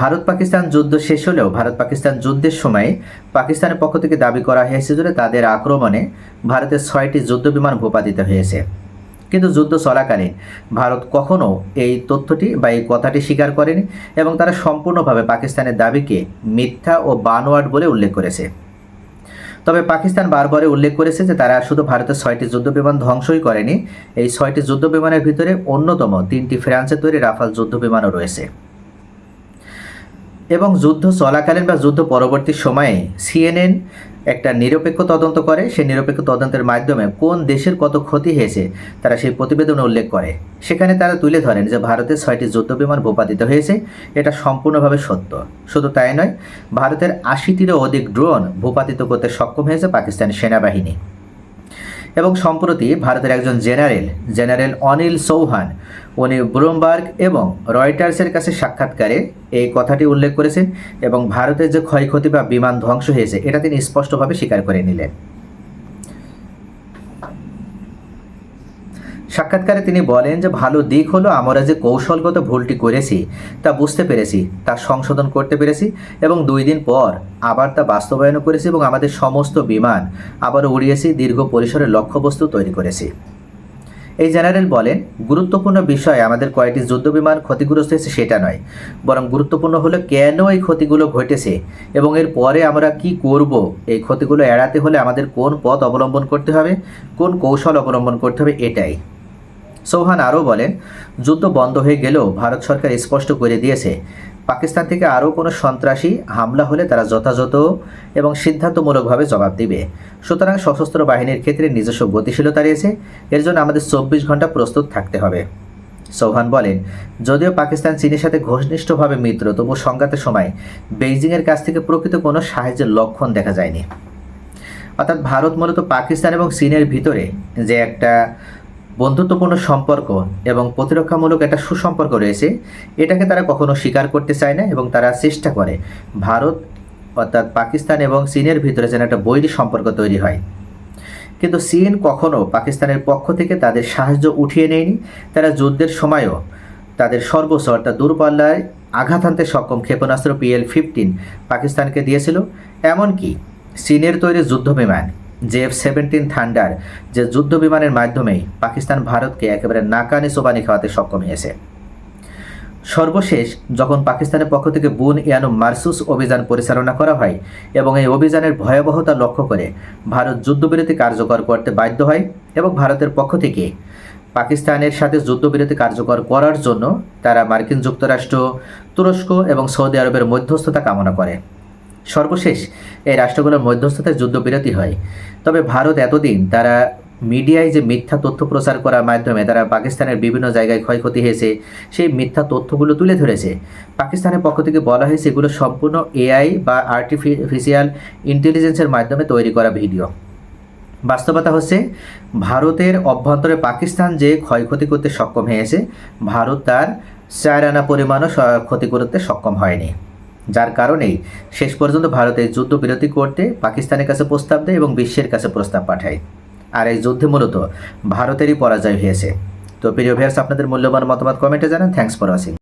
ভারত পাকিস্তান যুদ্ধ শেষ হলেও ভারত পাকিস্তান যুদ্ধের সময় পাকিস্তানের পক্ষ থেকে দাবি করা হয়েছে যে তাদের আক্রমণে ভারতের ছয়টি যুদ্ধ বিমান ভূপাতিত হয়েছে। কিন্তু যুদ্ধ চলাকালীন ভারত কখনও এই তথ্যটি বা এই কথাটি স্বীকার করেনি এবং তারা সম্পূর্ণভাবে পাকিস্তানের দাবিকে মিথ্যা ও বানোয়াট বলে উল্লেখ করেছে। তবে পাকিস্তান বারবারে উল্লেখ করেছে যে তারা শুধু ভারতের ছয়টি যুদ্ধ বিমান ধ্বংসই করেনি, এই ছয়টি যুদ্ধ বিমানের ভিতরে অন্যতম তিনটি ফ্রান্সের তৈরি রাফাল যুদ্ধ বিমানও রয়েছে। এবং যুদ্ধ চলাকালীন বা যুদ্ধ পরবর্তী সময়ে সিএনএন একটা নিরপেক্ষ তদন্ত করে। সেই নিরপেক্ষ তদন্তের মাধ্যমে কোন দেশের কত ক্ষতি হয়েছে তারা সেই প্রতিবেদনে উল্লেখ করে। সেখানে তারা তুলে ধরেন যে ভারতের ছয়টি যুদ্ধ বিমান ভূপাতিত হয়েছে। এটা সম্পূর্ণভাবে সত্য। শুধু তাই নয়, ভারতের আশিটিরও অধিক ড্রোন ভূপাতিত করতে সক্ষম হয়েছে পাকিস্তানি সেনাবাহিনী। এবং সম্প্রতি ভারতের একজন জেনারেল জেনারেল অনিল চৌহান, উনি ব্লুমবার্গ এবং রয়টার্সের কাছে সাক্ষাৎকারে এই কথাটি উল্লেখ করেছেন এবং ভারতের যে ক্ষয়ক্ষতি বা বিমান ধ্বংস হয়েছে, এটা তিনি স্পষ্টভাবে স্বীকার করে নিলেন। সাক্ষাৎকারে তিনি বলেন যে, ভালো দিক হলো আমরা যে কৌশলগত ভুলটি করেছি, তা বুঝতে পেরেছি, তা সংশোধন করতে পেরেছি এবং দুই দিন পর আবার তা বাস্তবায়নও করেছি এবং আমাদের সমস্ত বিমান আবারও উড়িয়েছি, দীর্ঘ পরিসরের লক্ষ্যবস্তু তৈরি করেছি। এই জেনারেল বলেন, গুরুত্বপূর্ণ বিষয় আমাদের কয়েকটি যুদ্ধ বিমান ক্ষতিগ্রস্ত হয়েছে, সেটা নয়। বরং গুরুত্বপূর্ণ হলো কেন এই ক্ষতিগুলো ঘটেছে এবং এর পরে আমরা কি করব? এই ক্ষতিগুলো এড়াতে হলে আমাদের কোন পথ অবলম্বন করতে হবে, কোন কৌশল অবলম্বন করতে হবে, এটাই। চৌহান আরও বলেন, যুদ্ধ বন্ধ হয়ে গেলেও ভারত সরকার স্পষ্ট করে দিয়েছে, পাকিস্তান থেকে আরও কোনো সন্ত্রাসী হামলা হলে তারা যথাযথ এবং সিদ্ধান্তমূলকভাবে জবাব দিবে। সুতরাং সশস্ত্র বাহিনীর ক্ষেত্রে নিজস্ব গতিশীলতা রয়েছে, এর জন্য আমাদের চব্বিশ ঘণ্টা প্রস্তুত থাকতে হবে। সৌহান বলেন, যদিও পাকিস্তান চীনের সাথে ঘনিষ্ঠভাবে মিত্র, তবু সংঘাতের সময় বেইজিংয়ের কাছ থেকে প্রকৃত কোনো সাহায্যের লক্ষণ দেখা যায়নি। অর্থাৎ ভারত মূলত পাকিস্তান এবং চীনের ভিতরে যে একটা বন্ধুত্বপূর্ণ সম্পর্ক এবং প্রতিরক্ষামূলক একটা সুসম্পর্ক রয়েছে, এটাকে তারা কখনো স্বীকার করতে চায় না এবং তারা চেষ্টা করে। ভারত অর্থাৎ পাকিস্তান এবং চীনের ভিতরে যেন একটা বৈরী সম্পর্ক তৈরি হয়। কিন্তু চীন কখনো পাকিস্তানের পক্ষ থেকে তাদের সাহায্য উঠিয়ে নেয়নি। তারা যুদ্ধের সময়ও তাদের সর্বোচ্চ অর্থাৎ দূরপাল্লায় আঘাত আনতে সক্ষম ক্ষেপণাস্ত্র পিএল ফিফটিন পাকিস্তানকে দিয়েছিল। এমনকি চীনের তৈরি যুদ্ধ বিমান জেএফ সেভেন্টিন থান্ডার, যে যুদ্ধ বিমানের মাধ্যমেই পাকিস্তান ভারতকে একেবারে নাকানি সোবানি খাওয়াতে সক্ষম হয়েছে। সর্বশেষ, যখন পাকিস্তানের পক্ষ থেকে বুন ইয়ানু মারসুস অভিযান পরিচালনা করা হয় এবং এই অভিযানের ভয়াবহতা লক্ষ্য করে ভারত যুদ্ধবিরতি কার্যকর করতে বাধ্য হয় এবং ভারতের পক্ষ থেকে পাকিস্তানের সাথে যুদ্ধবিরতি কার্যকর করার জন্য তারা মার্কিন যুক্তরাষ্ট্র, তুরস্ক এবং সৌদি আরবের মধ্যস্থতা কামনা করে। সর্বশেষ এই রাষ্ট্রগুলোর মধ্যস্থতায় যুদ্ধবিরতি হয়। তবে ভারত এতদিন তারা মিডিয়ায় যে মিথ্যা তথ্য প্রচার করার মাধ্যমে তারা পাকিস্তানের বিভিন্ন জায়গায় ক্ষয়ক্ষতি হয়েছে, সেই মিথ্যা তথ্যগুলো তুলে ধরেছে। পাকিস্তানের পক্ষ থেকে বলা হয়েছে এগুলো সম্পূর্ণ এআই বা আর্টিফিশিয়াল ইন্টেলিজেন্সের মাধ্যমে তৈরি করা ভিডিও। বাস্তবতা হচ্ছে, ভারতের অভ্যন্তরে পাকিস্তান যে ক্ষয়ক্ষতি করতে সক্ষম হয়েছে, ভারত তার চার আনা পরিমাণও ক্ষতি করতে সক্ষম হয়নি। যার কারণেই শেষ পর্যন্ত ভারতে যুদ্ধ যুদ্ধবিরতি করতে পাকিস্তানের কাছে প্রস্তাব দেয় এবং বিশ্বের কাছে প্রস্তাব পাঠায়। আর এই যুদ্ধে মূলত ভারতেরই পরাজয় হয়েছে। তো প্রিয় ভিয়ার্স আপনাদের মূল্যবান মতামত কমেন্টে জানান। Thanks for watching